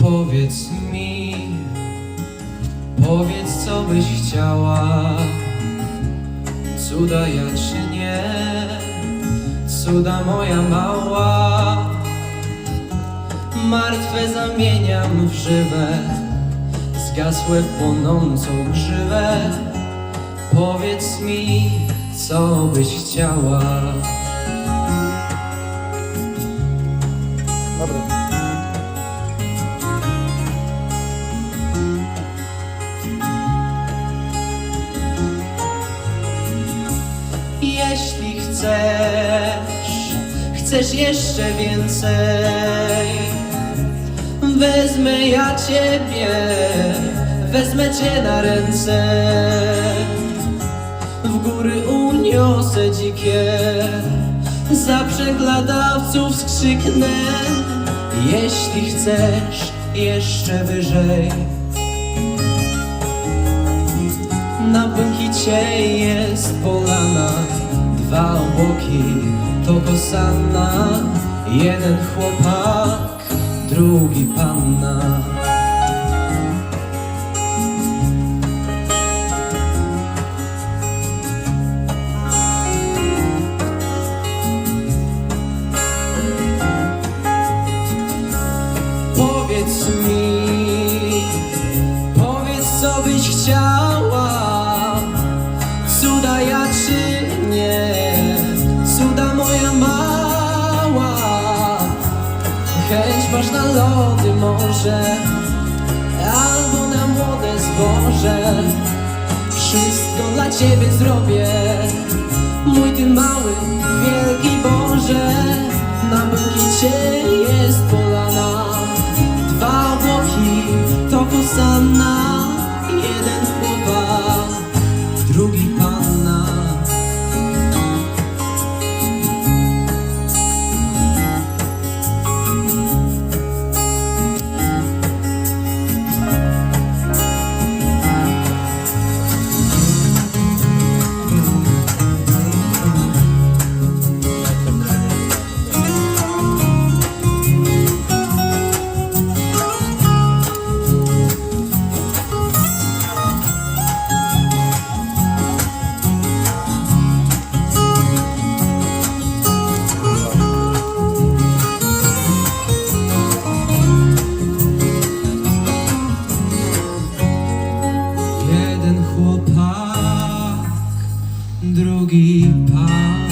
Powiedz mi, powiedz co byś chciała. Cuda ja czy nie, cuda moja mała. Martwe zamieniam w żywe, zgasłe płonącą grzywę. Powiedz mi, co byś chciała. Dobra. Jeśli chcesz, chcesz jeszcze więcej Wezmę ja ciebie, wezmę cię na ręce W góry uniosę dzikie, zaprzęg ladawców skrzyknę. Jeśli chcesz jeszcze wyżej Na błękicie jest polana. Dwa obłoki to kosanna Jeden chłopak, drugi panna co byś chciała? Cuda ja czy nie, cuda moja mała? Chęć masz na lody może, albo na młode zboże? Wszystko dla ciebie zrobię, mój ty mały, wielki Boże Na błękicie Jeden chłopak, drugi pan